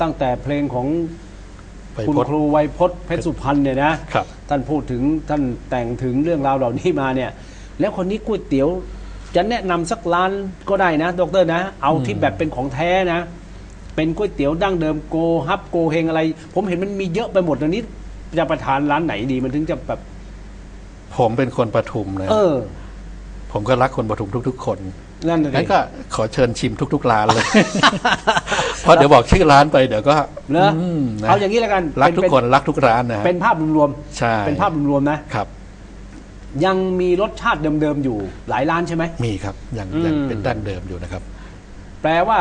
ตั้งแต่เพลงของไปคุณพจน์ครูไวยพจน์เพชรสุพรรณเนี่ยนะครับท่านพูดถึงท่านแต่งถึงเรื่องราวเหล่านี้มาเนี่ย แล้วคนนี้ก๋วยเตี๋ยวจะแนะนำสักร้านก็ได้นะดรนะ เอาที่แบบเป็นของแท้นะ เป็นก๋วยเตี๋ยวดั้งเดิมโกฮับโกเฮงอะไร ผมเห็นมันมีเยอะไปหมดตอนนี้จะประทานร้านไหนดีมันถึงจะแบบ ผมเป็นคนปทุมนะเออ ผมก็รักคนปทุมทุก ๆ คน นั่นน่ะงั้สินก็ขอเชิญชิมทุก ๆ ร้านเลย เพราะเดี๋ยวบอกชื่อร้านไปเดี๋ยวก็เนอะมนะเอาอย่างนี้แล้วกันรักเป็ทุกคนรักทุกร้านนะฮะ เป็นภาพรวมใช่ๆเป็นภาพรวมๆนะ ครับ ยังมีรสชาติเดิมๆอยู่หลายร้านใช่ไหม มีครับยังอืมยังเป็นดั้งเดิมอยู่นะครับ แปลว่า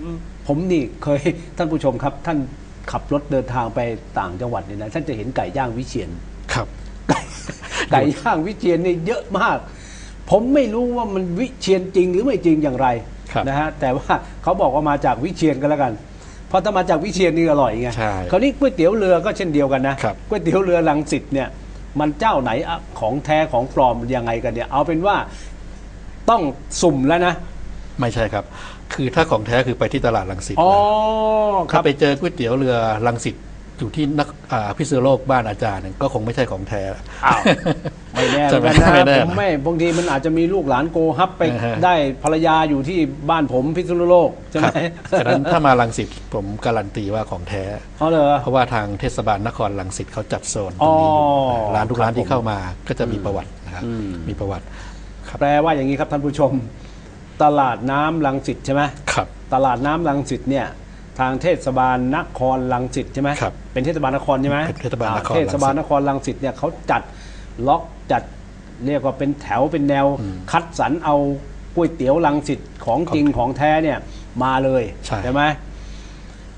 อืมผมนี่เคย ท่านผู้ชมครับ ท่านขับรถเดินทางไปต่างจังหวัดเนี่ยนะท่านจะเห็นไก่ย่างวิเชียน ครับ ไก่ไก่ย่างวิเชียนนี่เยอะมาก ผมไม่รู้ว่ามันวิเชียนจริงหรือไม่จริงอย่างไร ครับนะฮะแต่ว่าเขาบอกว่ามาจากวิเชียนก็แล้วกัน เพราะถ้ามาจากวิเชียนนี่อร่อยไงใช่คราวนี้ก๋วยเตี๋ยวเรือก็เช่นเดียวกันนะครับก๋วยเตี๋ยวเรือลังสิตเนี่ยมันเจ้าไหนอะของแท้ของปลอมยังไงกันเนี่ย เอาเป็นว่าต้องสุ่มแล้วนะ ไม่ใช่ครับ คือถ้าของแท้คือไปที่ตลาดลังสิตอ๋อนะคถ้ารับ ไปเจอก๋วยเตี๋ยวเรือลังสิต อยู่ที่นักอ่าพิษณุโลกบ้านอาจารย์เนี่ยก็คงไม่ใช่ของแท้ อ้าวไม่แน่เหใช่มือนไหมกันนะไม่แน่ผมไม่บางทีมันอาจจะมีลูกหลานโกฮับไปอ่าฮะ ได้ภรรยาอยู่ที่บ้านผมพิษณุโลกใช่ไหคมรับฉะนั้นถ้ามาลังสิตผมการันตีว่าของแท้เอาเลย เพราะว่าทางเทศบาลนครลังสิตเขาจัดโซนตรงนี้อยู่อ๋อร้านทุกร้านครับที่เข้ามาก็จะมีประวัตินะครับอืม มีประวัติแปลว่าอย่างนี้ครับท่านผู้ชม ตลาดน้ำลังสิตใช่ไหมครับ ตลาดน้ำลังสิตเนี่ย ทางเทศบาลนครลังสิตใช่ไหมครับเป็นเทศบาลนครใช่ไหมเป็นเทศบาลนครอ่เทศบาลนครลังสิตเนี่ยเขาจัดล็อกจัดเรียกว่าเป็นแถวเป็นแนวคัดสรรเอาก๋วยเตี๋ยวลังสิตของจริงของแท้เนี่ยมาเลยใช่ไหม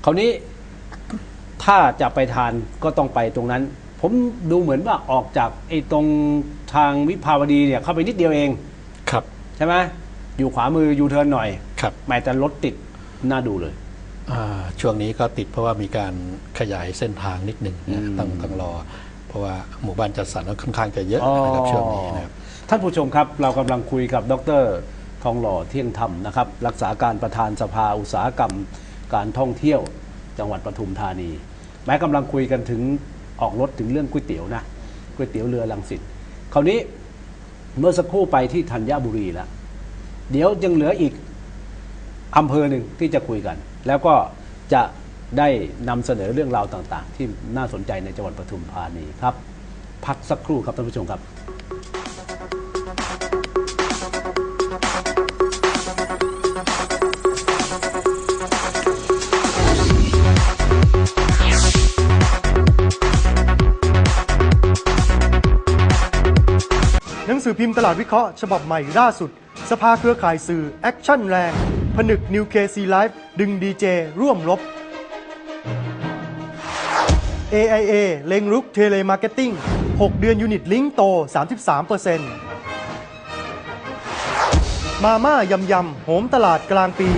คราวนี้ถ้าจะไปทานก็ต้องไปตรงนั้น ผมดูเหมือนว่าออกจากไอ้ตรงทางวิภาวดีเนี่ยเข้าไปนิดเดียวเอง ครับ ใช่ไหมอยู่ขวามือยูเทิร์นหน่อยครับ แม้แต่รถติดน่าดูเลยอ่า ช่วงนี้ก็ติดเพราะว่ามีการขยายเส้นทางนิดหนึ่งนะอืมต้องต้องรอ เพราะว่าหมู่บ้านจัดสรรก็ค่อนข้างจะเยอะนะครับช่วงนี้นะครับท่านผู้ชมครับเรากำลังคุยกับดรทองหล่อเที่ยงธรรมนะครับรักษาการประธานสภาอุตสาหกรรม การท่องเที่ยวจังหวัดปทุมธานี แม้กำลังคุยกันถึงออกรถถึงเรื่องก๋วยเตี๋ยวนะก๋วยเตี๋ยวเรือลังสิตคราวนี้เมื่อสักครู่ไปที่ธัญบุรีแล้วเดี๋ยวยังเหลืออีก อำเภอหนึ่งที่จะคุยกัน แล้วก็จะได้นำเสนอเรื่องราวต่างๆ ที่น่าสนใจในจังหวัดปทุมธานีครับ พักสักครู่ครับท่านผู้ชมครับหนังสือพิมพ์ตลาดวิเคราะห์ฉบับใหม่ล่าสุด สภาเครือข่ายสื่อ แอคชั่นแรง ผนึกนิวเคซีไลฟ์ดึงดีเจร่วมรบ AIA เล็งรุกเทเลมาร์เก็ตติ้ง 6 เดือนยูนิตลิงก์โต 33%มาม่ายำยำโหมตลาดกลางปี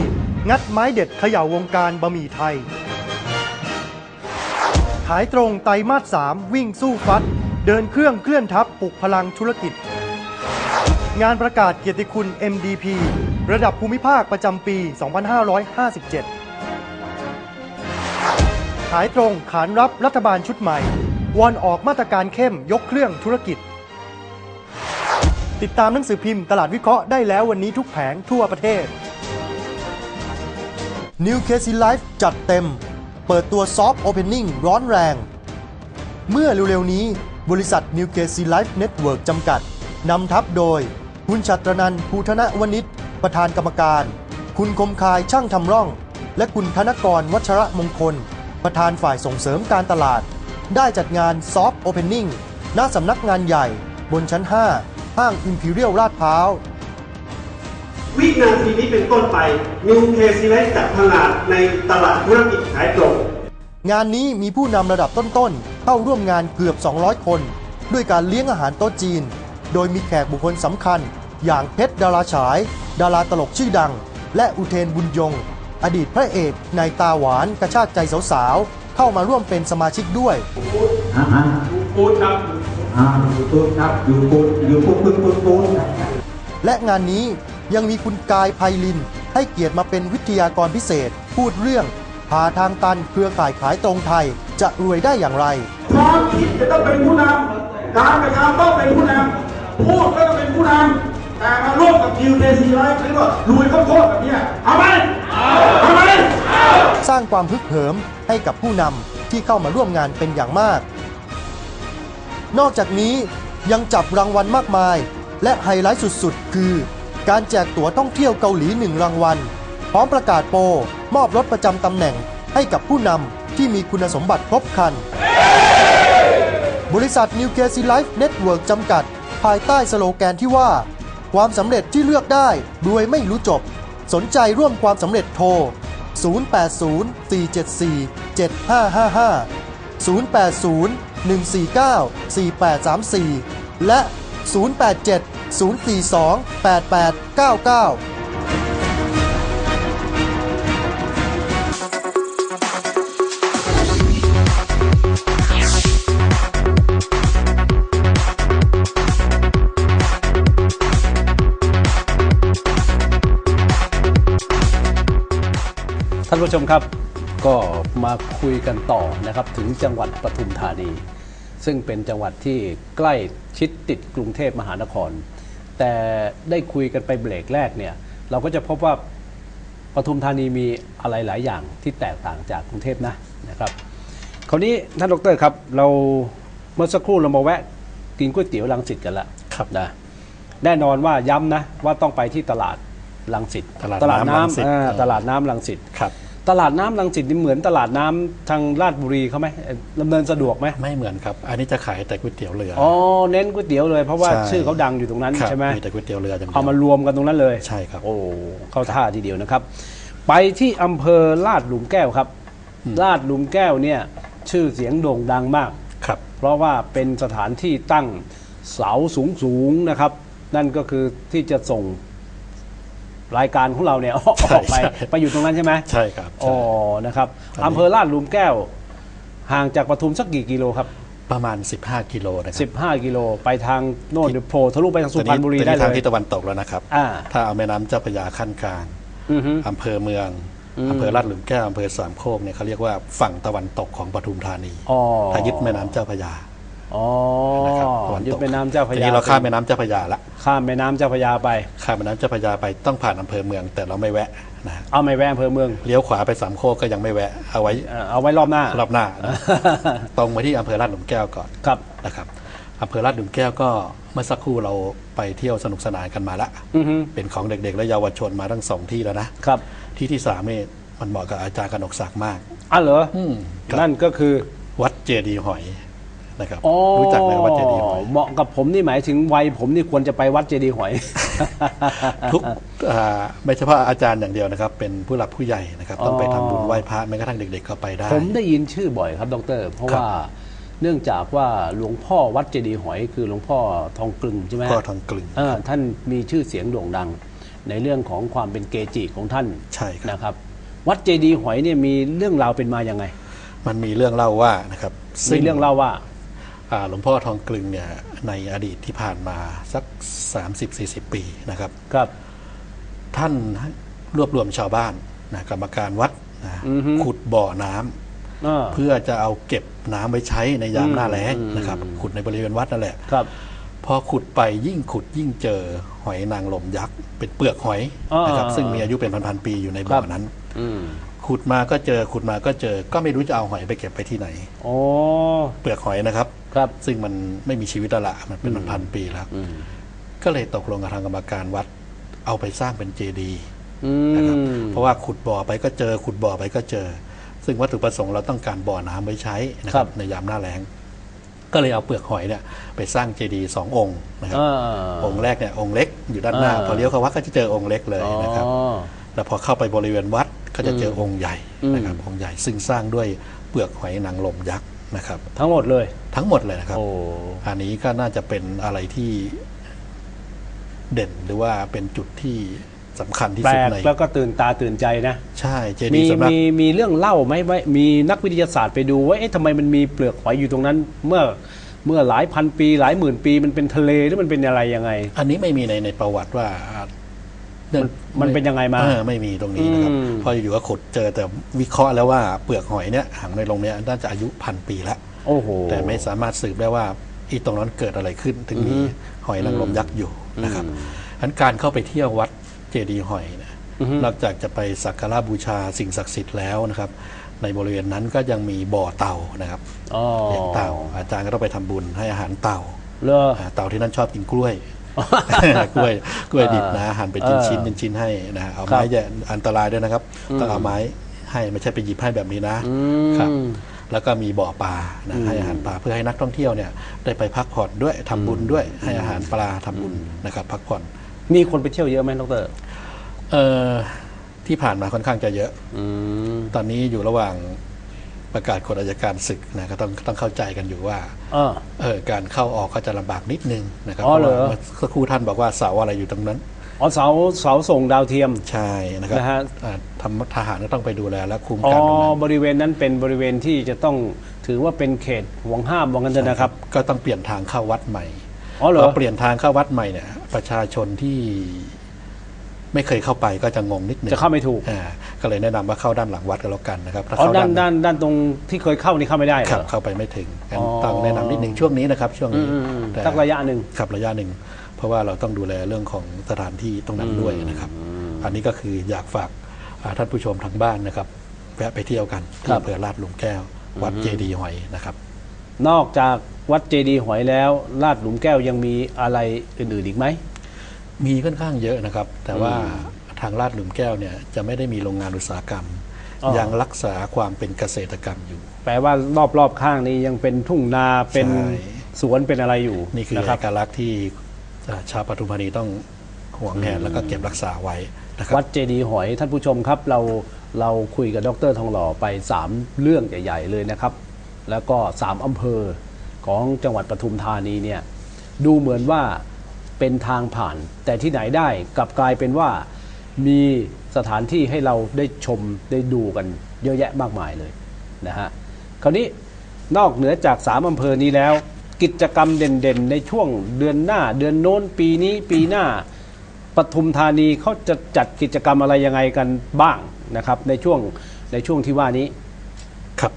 งัดไม้เด็ดเขย่าวงการบะหมี่ไทย ขายตรงไตรมาส3วิ่งสู้ฟัด เดินเครื่องเคลื่อนทัพปลุกพลังธุรกิจ งานประกาศเกียรติคุณ MDP ระดับภูมิภาคประจำปี 2557 ขายตรงขานรับรัฐบาลชุดใหม่ วอนออกมาตรการเข้มยกเครื่องธุรกิจ ติดตามหนังสือพิมพ์ตลาดวิเคราะห์ได้แล้ววันนี้ทุกแผงทั่วประเทศ New c a s e Life จัดเต็ม เปิดตัวซอฟต์โอเพนนิ่งร้อนแรง เมื่อเร็วๆนี้ บริษัท New c a s e Life Network จำกัดนำทัพโดย คุณชัตรนันท์ภูธนวณิชประธานกรรมการ คุณคมคายช่างทำร่อง และคุณธนกรวัชระมงคล ประธานฝ่ายส่งเสริมการตลาด ได้จัดงานซอฟต์โอเพนนิ่งณสำนักงานใหญ่ บนชั้น 5 ห้าง Imperial ลาดพร้าววินาทีนี้เป็นต้นไปนิวเคซีไลท์จัดตลาดในตลาดธุรกิจขายตรง งานนี้มีผู้นำระดับต้นๆ เข้าร่วมงานเกือบ 200 คน ด้วยการเลี้ยงอาหารโต๊ะจีน โดยมีแขกบุคคลสำคัญ อย่างเพชรดาราฉาย ดาราตลกชื่อดัง และอุเทนบุญยง อดีตพระเอกในตาหวานกระชากใจสาวๆ เข้ามาร่วมเป็นสมาชิกด้วย อ่าฮะพูดครับอ่าอยู่ตูดครับอยู่ปูดอยู่ปูดปูดปูดปูดและงานนี้ยังมีคุณกายไพลิน ให้เกียรติมาเป็นวิทยากรพิเศษ พูดเรื่องพาทางตันเครือข่ายขายตรงไทย จะรวยได้อย่างไร ความคิดจะต้องเป็นผู้นำการกระทำต้องเป็นผู้นำพูดก็ต้องเป็นผู้นำ แต่มาร่วมกับคิวเทซีไลฟ์แล้วก็รวยข้าวโพดแบบนี้เอาไหมเอาไหมสร้างความฮึกเหิมให้กับผู้นำที่เข้ามาร่วมงานเป็นอย่างมาก นอกจากนี้ยังจับรางวัลมากมาย และไฮไลท์สุดๆ คือ การแจกตั๋วท่องเที่ยวเกาหลีหนึ่งรางวัล พร้อมประกาศโปรมอบรถประจำตำแหน่งให้กับผู้นำที่มีคุณสมบัติครบครัน บริษัท New k c Life Network จำกัด ภายใต้สโลแกนที่ว่า ความสำเร็จที่เลือกได้รวยไม่รู้จบ สนใจร่วมความสำเร็จโทร 080-474-7555 080-149-4834 และ 087-042-8899 ท่านผู้ชมครับก็มาคุยกันต่อนะครับถึงจังหวัดปทุมธานี ซึ่งเป็นจังหวัดที่ใกล้ชิดติดกรุงเทพมหานคร แต่ได้คุยกันไปเบรกแรกเนี่ย เราก็จะพบว่าปทุมธานีมีอะไรหลายอย่างที่แตกต่างจากกรุงเทพนะนะครับคราวนี้ท่านดรครับ เราเมื่อสักครู่เรามาแวะกินก๋วยเตี๋ยวลังสิตกันละครับนะแน่นอนว่าย้ำนะว่าต้องไปที่ตลาด ลังสิตตลาดตลาดน้ำรังสิตน้ำอ่าเออตลาดน้ำลังสิตครับตลาดน้ำลังสิตนี่เหมือนตลาดน้ำทางลาดบุรีเขาไหมเอ่อดำเนินสะดวกไหมไม่เหมือนครับ อันนี้จะขายแต่ก๋วยเตี๋ยวเรืออ๋อเน้นก๋วยเตี๋ยวเลยเพราะว่าใช่ ชื่อเขาดังอยู่ตรงนั้นครับใช่ไหมมีแต่ก๋วยเตี๋ยวเรืออย่างเดียวเอามารวมกันตรงนั้นเลย ใช่ครับ โอ้เข้าท่าทีเดียวนะครับ ไปที่อำเภอลาดหลุมแก้วครับ อืม ลาดหลุมแก้วเนี่ยชื่อเสียงโด่งดังมาก ครับ เพราะว่าเป็นสถานที่ตั้งเสาสูงสูงๆนะครับ นั่นก็คือที่จะส่ง รายการของเราเนี่ย ออกใช่ไปใช่ไปอยู่ตรงนั้นใช่ไหมใช่ครับใช่อ๋อนะครับตอนนี้อำเภอลาดหลุมแก้ว ห่างจากปทุมสักกี่กิโลครับ ประมาณ 15 กิโลนะครับ15 กิโลไปทางโน่นเดี๋ยวโผล่ทะลุไปทางสุพรรณบุรีตอนได้นี้เลทางยที่ตะวันตกแล้วนะครับอ่าถ้าเอาแม่น้ำเจ้าพระยาขั้นกลางอือฮึอำเภอเมืองอืมอำเภอลาดหลุมแก้วอำเภอสามโคกเนี่ยเขาเรียกว่าฝั่งตะวันตกของปทุมธานีอ๋อถ้ายึดแม่น้ำเจ้าพระยา อ๋อนะครับตะวันยึตดกแม่น้ำเจ้าพระทียานี้เราข้ามแม่น้ำเจ้าพระยาละข้ามแม่น้ำเจ้าพระยาไป ข้ามแม่น้ำเจ้าพระยาไปต้องผ่านอำเภอเมือง แต่เราไม่แวะนะฮะเอาไม่แวะอำเภอเมืองเลี้ยวขวาไปสามโคกก็ยังไม่แวะเอาไว้เอ่อเอาไว้รอบหน้ารอบหน้านะตรงไปที่อำเภอลาดหลุมแก้วก่อน ครับ นะครับอำเภอลาดหลุมแก้วก็เมื่อสักครู่เราไปเที่ยวสนุกสนานกันมาละอือฮึเป็นของเด็กๆ และเยาวชนมาทั้งสองที่แล้วนะครับ ที่ที่สามนี่มันเหมาะกับอาจารย์กนกศักดิ์มากอะเหรอ อืมครับนั่นก็คือวัดเจดีย์หอย นะครับอ๋อรู้จักไหมวัดเจดีย์หอยเหมาะกับผมนี่หมายถึงวัยผมนี่ควรจะไปวัดเจดีย์หอย ทุกอ่าไม่เฉพาะอาจารย์อย่างเดียวนะครับ เป็นผู้หลักผู้ใหญ่นะครับ ต้องไปทำบุญไหว้พระแม้กระทั่งเด็กๆก็ไปได้ ผมได้ยินชื่อบ่อยครับดร เพราะครับว่าเนื่องจากว่าหลวงพ่อวัดเจดีย์หอย คือหลวงพ่อทองกลึงใช่ไหมพ่อทองกลึงเออท่านมีชื่อเสียงโด่งดัง ในเรื่องของความเป็นเกจิของท่านใช่ครับนะครับ วัดเจดีย์หอยเนี่ยมีเรื่องราวเป็นมาอย่างไง มันมีเรื่องเล่าว่านะครับมีเรื่องเล่าว่าอ่า หลวงพ่อทองกลึงเนี่ยในอดีตที่ผ่านมาสัก 30-40 ปีนะครับครับ ท่านรวบรวมชาวบ้านนะกรรมการวัดนะอือฮึขุดบ่อน้ำอ่าเพื่อจะเอาเก็บน้ำไว้ใช้ในยามหน้าแล้งอืมนะครับ ขุดในบริเวณวัดนั่นแหละครับพอขุดไปยิ่งขุดยิ่งเจอหอยนางรมยักษ์เป็นเปลือกหอยนะครับอ่าซึ่งมีอายุเป็นพันๆปีอยู่ในบ่อนั้นอืมขุดมาก็เจอขุดมาก็เจอ ก็ไม่รู้จะเอาหอยไปเก็บไปที่ไหนโอ้เปลือกหอยนะครับ ครับ ซึ่งมันไม่มีชีวิตและละมันเป็นพันๆปีแล้ว อืมก็เลยตกลงกับทางกรรมการวัด เอาไปสร้างเป็นเจดีย์อืนะครับมเพราะว่าขุดบ่อไปก็เจอ ขุดบ่อไปก็เจอ ซึ่งวัตถุประสงค์เราต้องการบ่อน้ำไว้ใช้นะครับในยามหน้าแล้ง ก็เลยเอาเปลือกหอยเนี่ยไปสร้างเจดีย์สององค์นะครับ อ่า องค์แรกเนี่ยองค์เล็กอยู่ด้านหน้า อ่า พอเลี้ยวเข้าวัดก็จะเจอองค์เล็กเลยนะครับ อ๋อ แล้วพอเข้าไปบริเวณวัดก็จะเจอองค์ใหญ่นะครับอืมองค์ใหญ่ซึ่งสร้างด้วยเปลือกหอยนางรมยักษ์ นะครับทั้งหมดเลย ทั้งหมดเลยนะครับ โอ้อันนี้ก็น่าจะเป็นอะไรที่เด่นหรือว่าเป็นจุดที่สำคัญที่แปลสุดกใน แล้วก็ตื่นตาตื่นใจนะ ใช่เจดีมีย์สำนักมีมีเรื่องเล่าไหมว่ามีนักวิทยาศาสตร์ไปดูว่าเอ๊ะทำไมมันมีเปลือกหอยอยู่ตรงนั้น เมื่อเมื่อหลายพันปี หลายหมื่นปีมันเป็นทะเลหรือมันเป็นอะไรยังไง อันนี้ไม่มีในในประวัติว่าเรื่อง มันเป็นยังไงมาเออไม่มีตรงนี้นะครับอืมพออยู่ๆก็ขุดเจอแต่วิเคราะห์แล้วว่าเปลือกหอยเนี่ยหางในลงเนี่ยน่าจะอายุพันปีแล้วโอ้โหแต่ไม่สามารถสืบได้ว่าอีตรงนั้นเกิดอะไรขึ้น ถึงมีหอยนางรมยักษ์อยู่นะครับอันการเข้าไปเที่ยววัดเจดีย์หอยเนยอือฮึนอกจากจะไปสักการะบูชาสิ่งศักดิ์สิทธิ์แล้วนะครับในบริเวณนั้นก็ยังมีบ่อเต่านะครับอ๋อเลี้ยงเต่า อาจารย์ก็ต้องไปทำบุญให้อาหารเต่าเลออ่าเต่าที่นั่นชอบกินกล้วย กล้วยกล้วยดิบนะหั่นเป็นชิ้นเออๆเป็นชิ้นให้นะเอาครับไม้แย่อันตรายด้วยนะครับต้องเอาไม้ให้ไม่ใช่ไปหยิบให้แบบนี้นะอืครับมแล้วก็มีบ่อปลานะให้อาหารปลาเพื่อให้นักท่องเที่ยวเนี่ยได้ไปพักผ่อนด้วยทำบุญด้วยให้อาหารปลาทำบุญนะครับ พักผ่อนมีคนไปเที่ยวเยอะไหมดรเอ่อที่ผ่านมาค่อนข้างจะเยอะอืมตอนนี้อยู่ระหว่าง ประกาศกฎอัยการศึกนะก็ต้องต้องเข้าใจกันอยู่ว่าเออเออการเข้าออกก็จะลำบากนิดนึงนะครับอ๋อเหรอ พาะว่าเมื่อสักครู่ท่านบอกว่าเสาอะไรอยู่ตรงนั้น อ๋อเสาเสาส่งดาวเทียม ใช่นะครับนะฮะ อ่าทำทหารก็ต้องไปดูแลและคุมอ๋อการตรงนั้นบริเวณนั้นเป็นบริเวณที่จะต้องถือว่าเป็นเขตห่วงห้ามว่างั้นเถอะนะครับ ก็ต้องเปลี่ยนทางเข้าวัดใหม่อ๋อเหรอ พอเปลี่ยนทางเข้าวัดใหม่เนี่ย ประชาชนที่ไม่เคยเข้าไปก็จะงงนิดนึงจะเข้าไม่ถูก อ่า ก็เลยแนะนำว่าเข้าด้านหลังวัดกันแล้วกันนะครับถ้าอ๋อเข้าด้าด้านนด้านด้านตรงที่เคยเข้านี่เข้าไม่ได้เหรครับอเข้าไปไม่ถึงงั้นอ๋อต้องแนะนำนิดนึงช่วงนี้นะครับช่วงอืนี้มอืมอืมแต่สักระยะหนึ่ง ครับระยะหนึ่งเพราะว่าเราต้องดูแลเรื่องของสถานที่ตรงนั้นด้วยนะครับอันนี้ก็คืออยากฝากอ่าท่านผู้ชมทางบ้านนะครับแวะไปเที่ยวกันที่อำเภอลาดหลุมแก้ว วัดเจดีย์หอยนะครับ นอกจากวัดเจดีย์หอยแล้วลาดหลุมแก้วยังมีอะไรอื่นๆอีกไหม มีค่อนข้างเยอะนะครับ แต่ว่า ทางลาดหลุมแก้วเนี่ยจะไม่ได้มีโรงงานอุตสาหกรรม อ๋อ ยังรักษาความเป็นเกษตรกรรมอยู่ แปลว่ารอบๆข้างนี้ยังเป็นทุ่งนาเป็นใช่ สวนเป็นอะไรอยู่นี่คือนะคเอรับ กลักษณ์ที่อ่าชาวปทุมธานีต้องห่วงแหนแล้วก็เก็บรักษาไว้นะครับ วัดเจดีย์หอยท่านผู้ชมครับ เราเราคุยกับดรทองหล่อไป 3 เรื่องใหญ่ ๆ เลยนะครับ แล้วก็ 3อำเภอของจังหวัดปทุมธานีเนี่ยดูเหมือนว่าเป็นทางผ่าน แต่ที่ไหนได้กลับกลายเป็นว่า มีสถานที่ให้เราได้ชมได้ดูกันเยอะแยะมากมายเลยนะฮะคราวนี้นอกเหนือจาก3อำเภอนี้แล้ว กิจกรรมเด่นๆ ในช่วงเดือนหน้า เดือนโน้นปีนี้ปีหน้าปทุมธานีเขาจะจัดกิจกรรมอะไรยังไงกันบ้างนะครับ ในช่วงในช่วงที่ว่านี้ครับ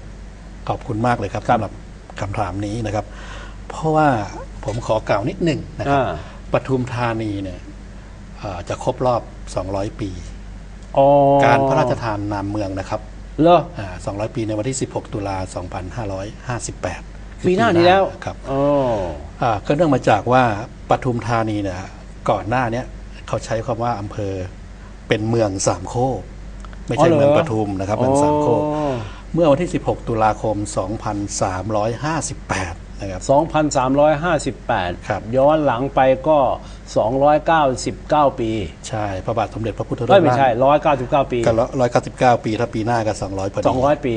ขอบคุณมากเลยครับครับสำหรับคำถามนี้นะครับ เพราะว่าผมขอกล่าวนิดหนึ่งนะครับอ่าปทุมธานีเนี่ย อ่าจะครบรอบ 200 ปี อ๋อการพระราชทานนามเมืองนะครับเหรอ อ่า200 ปีในวันที่ 16 ตุลา2558คือปีหน้านี้แล้วครับ อ๋อ อ่าก็เนื่องมาจากว่าปทุมธานีเนี่ยก่อนหน้าเนี้ยเขาใช้คำว่าอำเภอเป็นเมืองสามโคกไม่ใช่อ๋อเหรอ เมืองปทุมนะครับเมืองสามโคกอ๋อเมื่อวันที่ 16 ตุลาคม 2358 นะครับ 2,358 ครับ ย้อนหลังไปก็ 299 ปี ใช่ พระบาทสมเด็จพระพุทธเอ้ยไม่ราชใช่ 199 ปี ก็ร้อยเก้าสิบเก้าปี ถ้าปีหน้าก็200พอดี200 ปี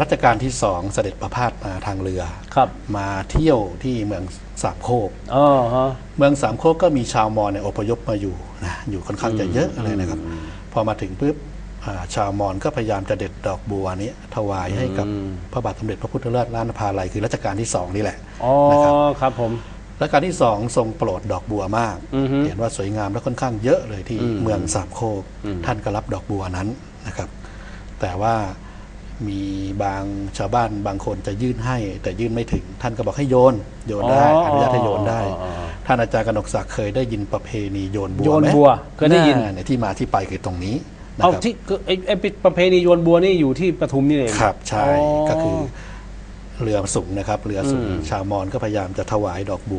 รัชกาลที่สองเสด็จประพาสมาทางเรือ ครับ มาเที่ยวที่เมืองสามโคกอ๋อฮะเมืองสามโคกก็มีชาวมอญเนี่ยอพยพมาอยู่นะ อยู่ค่อนข้างจะเยอะเลยนะครับ พอมาถึงปุ๊บอ่า ชาวมอญก็พยายามจะเด็ดดอกบัวนี้ถวายให้กับพระบาทสมเด็จพระพุทธเลิศล้านภาลัยคือรัชกาลที่สองนี่แหละอ๋อนะครับครับผมรัชกาลที่สองทรงโปรดดอกบัวมากอือฮึเห็นว่าสวยงามและค่อนข้างเยอะเลยที่เมืองสามโคกท่านก็รับดอกบัวนั้นนะครับ แต่ว่ามีบางชาวบ้านบางคนจะยื่นให้ แต่ยื่นไม่ถึง ท่านก็บอกให้โยนโยนได้อ๋ออนุญาตให้โยนได้อ๋ออ๋อท่านอาจารย์กนกศักดิ์เคยได้ยินประเพณีโยนบัวโยนไหมบัวเคยได้ยินาเนี่ยที่มาที่ไปคือตรงนี้นะ เอาครับที่คือไอ้ไอ้ประเพณีโยนบัวนี่อยู่ที่ปทุมนี่เอง ครับใช่อ๋อก็คือเรือสูงนะครับ เรือสูงอืมชาวมอญก็พยายามจะถวายดอกบัว